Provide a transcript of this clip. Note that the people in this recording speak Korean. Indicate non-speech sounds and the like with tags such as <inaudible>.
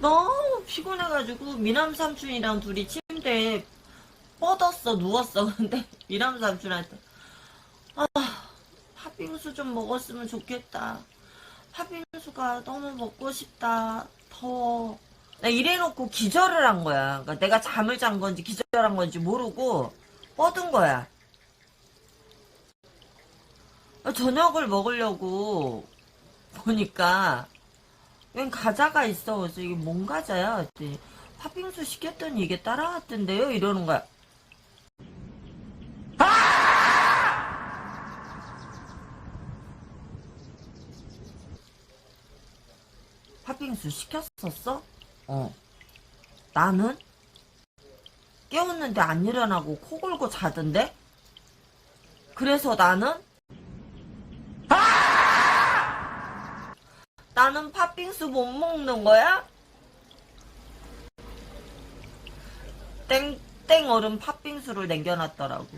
너무 피곤해가지고 미남 삼촌이랑 둘이 침대에 뻗었어 누웠어. <laughs> 근데 미남 삼촌한테 아 팥빙수 좀 먹었으면 좋겠다. 팥빙수가 너무 먹고 싶다. 더워. 나 이래놓고 기절을 한 거야. 그러니까 내가 잠을 잔 건지 기절한 건지 모르고 뻗은 거야. 아, 저녁을 먹으려고 보니까 웬 과자가 있어. 그래서 이게 뭔 과자야? 그랬더니 팥빙수 시켰더니 이게 따라왔던데요? 이러는 거야. 팥빙수 시켰었어? 어. 나는? 깨웠는데 안 일어나고 코 골고 자던데? 그래서 나는? 나는 팥빙수 못 먹는 거야? 땡, 땡 얼음 팥빙수를 남겨놨더라고.